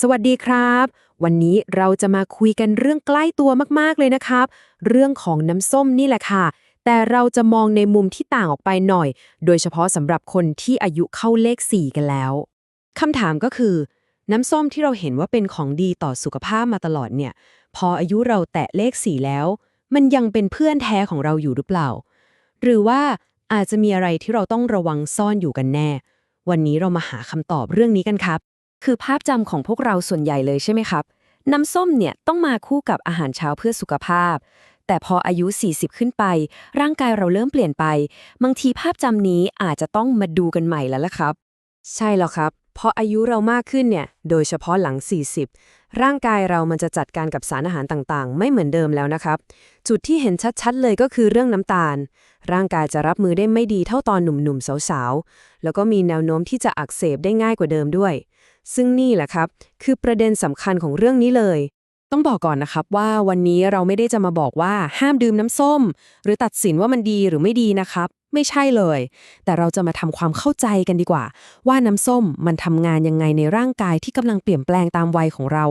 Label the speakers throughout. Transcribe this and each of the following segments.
Speaker 1: สวัสดีครับ วันนี้เราจะมาคุยกันเรื่องใกล้ตัวมากๆเลยนะครับ เรื่องของน้ำส้มนี่แหละค่ะ แต่เราจะมองในมุมที่ต่างออกไปหน่อย โดยเฉพาะสำหรับคนที่อายุเข้าเลข 4 กันแล้วคำถามก็คือ น้ำส้มที่เราเห็นว่าเป็นของดีต่อสุขภาพมาตลอดเนี่ย พออายุเราแตะเลข 4 แล้ว มันยังเป็นเพื่อนแท้ของเราอยู่หรือเปล่า หรือว่าอาจจะมีอะไรที่เราต้องระวังซ่อนอยู่กันแน่ วันนี้เรามาหาคำตอบเรื่องนี้กันครับ
Speaker 2: คือภาพจำของพวกเราส่วนใหญ่เลยใช่ไหมครับ น้ำส้มเนี่ยต้องมาคู่กับอาหารเช้าเพื่อสุขภาพ แต่พออายุ 40 ขึ้นไป ร่างกายเราเริ่มเปลี่ยนไป บางทีภาพจำนี้อาจจะต้องมาดูกันใหม่แล้วล่ะครับ
Speaker 1: ใช่แล้วครับพราะอายุเรามากขึ้นเนี่ย โดยเฉพาะหลัง 40 ร่างกายเรามันจะจัดการกับสารอาหารต่างๆ ไม่เหมือนเดิมแล้วนะครับ จุดที่เห็นชัดๆ เลยก็คือเรื่องน้ำตาล ร่างกายจะรับมือได้ไม่ดีเท่าตอนหนุ่มๆ สาวๆ แล้วก็มีแนวโน้มที่จะอักเสบได้ง่ายกว่าเดิมด้วย ซึ่งนี่แหละครับ คือประเด็นสำคัญของเรื่องนี้เลย ต้องบอกก่อนนะครับว่าวันนี้เราไม่ได้จะมาบอกว่าห้ามดื่มน้ำส้ม หรือตัดสินว่ามันดีหรือไม่ดีนะครับ ไม่ใช่เลย แต่เราจะมาทำความเข้าใจกันดีกว่า ว่าน้ำส้มมันทำงานยังไงในร่างกายที่กำลังเปลี่ยนแปลงตามวัยของเรา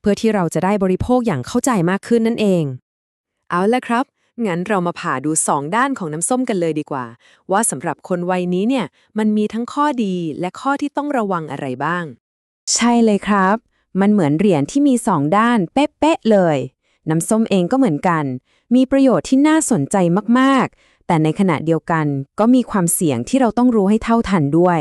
Speaker 1: เพื่อที่เราจะได้บริโภคอย่างเข้าใจมากขึ้นนั่นเอง เอาละครับงั้นเรามาผ่าดู 2 ด้านของน้ำส้มกันเลยดีกว่า ว่าสำหรับคนวัยนี้เนี่ย มันมีทั้งข้อดีและข้อที่ต้องระวังอะไรบ้าง
Speaker 2: ใช่เลยครับ มันเหมือนเหรียญที่มีสองด้านเป๊ะๆเลย น้ำส้มเองก็เหมือนกัน มีประโยชน์ที่น่าสนใจมากๆ แต่ในขณะเดียวกันก็มีความเสี่ยงที่เราต้องรู้ให้เท่าทันด้วย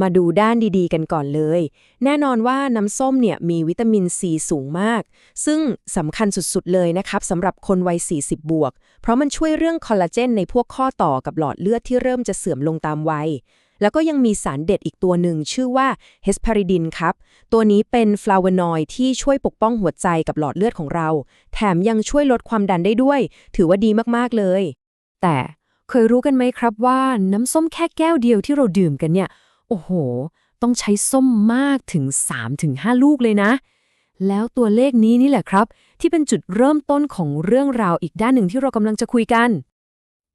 Speaker 1: มาดูด้านดีๆ กันก่อนเลย แน่นอนว่าน้ำส้มเนี่ยมีวิตามินซีสูงมาก ซึ่งสำคัญสุดๆเลยนะครับสำหรับคนวัย 40 บวก เพราะมันช่วยเรื่องคอลลาเจนในพวกข้อต่อกับหลอดเลือดที่เริ่มจะเสื่อมลงตามวัย แล้วก็ยังมีสารเด็ดอีกตัวหนึ่งชื่อว่าเฮสพาริดินครับ ตัวนี้เป็นฟลาวโนอยด์ที่ช่วยปกป้องหัวใจกับหลอดเลือดของเรา แถมยังช่วยลดความดันได้ด้วย ถือว่าดีมากๆเลย
Speaker 2: แต่เคยรู้กันไหมครับว่าน้ำส้มแค่แก้วเดียวที่เราดื่มกันเนี่ย โอ้โห ต้องใช้ส้มมากถึง 3-5 ลูกเลยนะ แล้วตัวเลขนี้นี่แหละครับ ที่เป็นจุดเริ่มต้นของเรื่องราวอีกด้านหนึ่งที่เรากำลังจะคุยกัน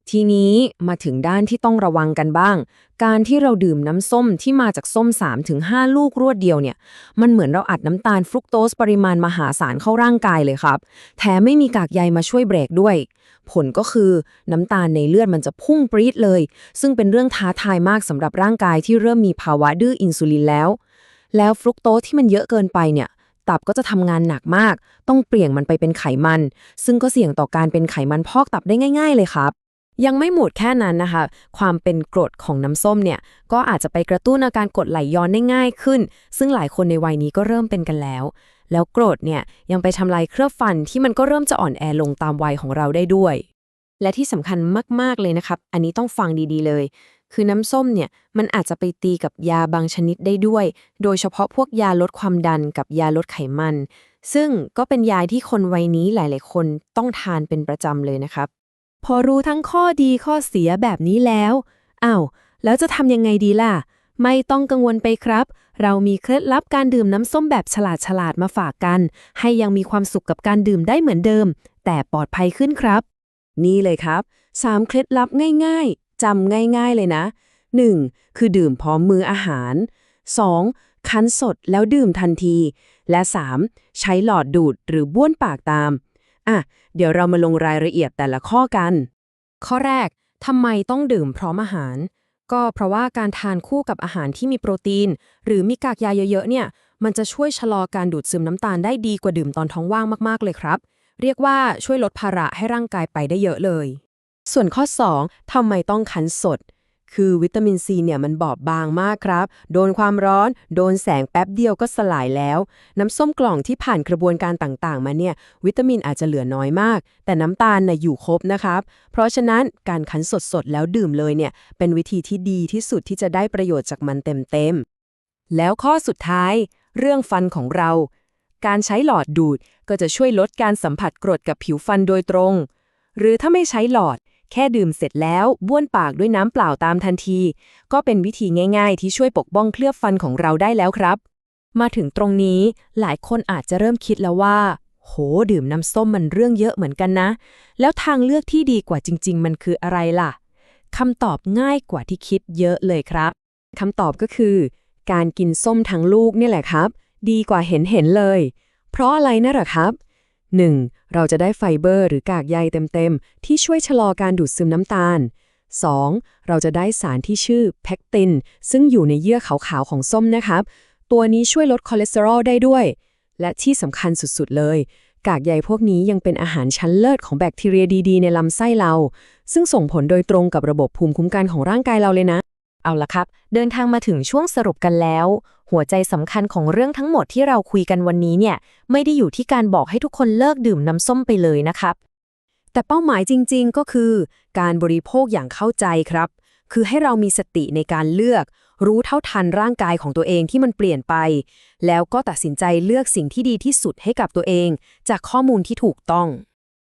Speaker 1: ทีนี้มาถึงด้านที่ต้องระวังกันบ้าง การที่เราดื่มน้ำส้มที่มาจากส้ม 3-5 ลูกรวดเดียวเนี่ย มันเหมือนเราอัดน้ำตาลฟรุกโตสปริมาณมหาศาลเข้าร่างกายเลยครับ แถมไม่มีกากใยมาช่วยเบรกด้วย ผลก็คือน้ำตาลในเลือดมันจะพุ่งปรี๊ดเลย ซึ่งเป็นเรื่องท้าทายมากสำหรับร่างกายที่เริ่มมีภาวะดื้ออินซูลินแล้ว แล้วฟรุกโตสที่มันเยอะเกินไปเนี่ยตับก็จะทำงานหนักมาก ต้องเปลี่ยนมันไปเป็นไขมัน ซึ่งก็เสี่ยงต่อการเป็นไขมันพอกตับได้ง่าย ๆ เลยครับ ยังไม่หมดแค่นั้นนะคะ ความเป็นกรดของน้ำส้มเนี่ย ก็อาจจะไปกระตุ้นอาการกรดไหลย้อนได้ง่ายขึ้น ซึ่งหลายคนในวัยนี้ก็เริ่มเป็นกันแล้ว แล้วกรดเนี่ยยังไปทำลายเคลือบฟันที่มันก็เริ่มจะอ่อนแอลงตามวัยของเราได้ด้วย และที่สำคัญมากๆเลยนะครับ อันนี้ต้องฟังดีๆเลย คือน้ำส้มเนี่ยมันอาจจะไปตีกับยาบางชนิดได้ด้วย โดยเฉพาะพวกยาลดความดันกับยาลดไขมัน ซึ่งก็เป็นยาที่คนวัยนี้หลาย ๆ คนต้องทานเป็นประจำเลยนะครับ พอรู้ทั้งข้อดีข้อเสียแบบนี้แล้วอ้าวแล้วจะทำยังไงดีล่ะ ไม่ต้องกังวลไปครับ เรามีเคล็ดลับการดื่มน้ำส้มแบบฉลาดฉลาดมาฝากกัน ให้ยังมีความสุขกับการดื่มได้เหมือนเดิม แต่ปลอดภัยขึ้นครับ นี่เลยครับ3เคล็ดลับง่ายๆจำง่ายๆเลยนะ 1. คือดื่มพร้อมมืออาหาร 2. คั้นสดแล้วดื่มทันที และ 3. ใช้หลอดดูดหรือบ้วนปากตาม อะ เดี๋ยวเรามาลงรายละเอียดแต่ละข้อกัน ข้อแรกทำไมต้องดื่มพร้อมอาหาร ก็เพราะว่าการทานคู่กับอาหารที่มีโปรตีน หรือมีกากใยเยอะๆ เนี่ย มันจะช่วยชะลอการดูดซึมน้ำตาลได้ดีกว่าดื่มตอนท้องว่างมากๆ เลยครับ เรียกว่าช่วยลดภาระให้ร่างกายไปได้เยอะเลย ส่วนข้อ 2ทำไมต้องคั้นสด คือวิตามินซีเนี่ยมันบอบบางมากครับ โดนความร้อน โดนแสงแป๊บเดียวก็สลายแล้ว น้ำส้มกล่องที่ผ่านกระบวนการต่างๆ มาเนี่ย วิตามินอาจจะเหลือน้อยมาก แต่น้ำตาลน่ะอยู่ครบนะครับ เพราะฉะนั้นการคั้นสดๆ แล้วดื่มเลยเนี่ย เป็นวิธีที่ดีที่สุดที่จะได้ประโยชน์จากมันเต็มๆ แล้วข้อสุดท้าย เรื่องฟันของเรา การใช้หลอดดูดก็จะช่วยลดการสัมผัสกรดกับผิวฟันโดยตรง หรือถ้าไม่ใช้หลอด แค่ดื่มเสร็จแล้วบ้วนปากด้วยน้ำเปล่าตามทันที ก็เป็นวิธีง่าย ๆ ที่ช่วยปกป้องเคลือบฟันของเราได้แล้วครับ มาถึงตรงนี้หลายคนอาจจะเริ่มคิดแล้วว่า โห ดื่มน้ำส้มมันเรื่องเยอะเหมือนกันนะ แล้วทางเลือกที่ดีกว่าจริง ๆ มันคืออะไรล่ะคำตอบง่ายกว่าที่คิดเยอะเลยครับคำตอบก็คือ การกินส้มทั้งลูกนี่แหละครับ
Speaker 2: ดีกว่าเห็นเห็นๆเลย เพราะอะไรนะหรอครับ 1. เราจะได้ไฟเบอร์หรือกากใยเต็มๆ ที่ช่วยชะลอการดูดซึมน้ำตาล 2. เราจะได้สารที่ชื่อแพคติน ซึ่งอยู่ในเยื่อขาวๆของส้มนะครับ ตัวนี้ช่วยลดคอเลสเตอรอลได้ด้วย และที่สำคัญสุดๆเลย กากใยพวกนี้ยังเป็นอาหารชั้นเลิศของแบคทีเรียดีๆ ในลำไส้เรา ซึ่งส่งผลโดยตรงกับระบบภูมิคุ้มกันของร่างกายเราเลยนะ
Speaker 1: เอาละครับ เดินทางมาถึงช่วงสรุปกันแล้ว หัวใจสำคัญของเรื่องทั้งหมดที่เราคุยกันวันนี้เนี่ย ไม่ได้อยู่ที่การบอกให้ทุกคนเลิกดื่มน้ำส้มไปเลยนะครับ
Speaker 2: แต่เป้าหมายจริง ๆ ก็คือ การบริโภคอย่างเข้าใจครับ คือให้เรามีสติในการเลือก รู้เท่าทันร่างกายของตัวเองที่มันเปลี่ยนไป แล้วก็ตัดสินใจเลือกสิ่งที่ดีที่สุดให้กับตัวเอง จากข้อมูลที่ถูกต้อง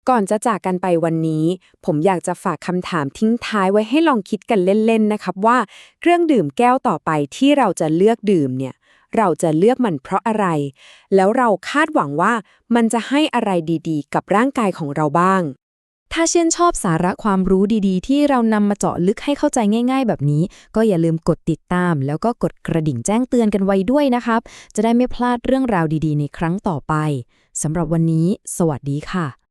Speaker 2: ก่อนจะจากกันไปวันนี้ ผมอยากจะฝากคำถามทิ้งท้ายไว้ให้ลองคิดกันเล่น ๆ นะครับว่า เครื่องดื่มแก้วต่อไปที่เราจะเลือกดื่มเนี่ย เราจะเลือกมันเพราะอะไร แล้วเราคาดหวังว่ามันจะให้อะไรดีๆ กับร่างกายของเราบ้าง
Speaker 1: ถ้าเช่นชอบสาระความรู้ดีๆ ที่เรานำมาเจาะลึกให้เข้าใจง่าย ๆ แบบนี้ ก็อย่าลืมกดติดตาม แล้วก็กดกระดิ่งแจ้งเตือนกันไว้ด้วยนะครับ จะได้ไม่พลาดเรื่องราวดีๆ ในครั้งต่อไปสำหรับวันนี้ สวัสดีค่ะ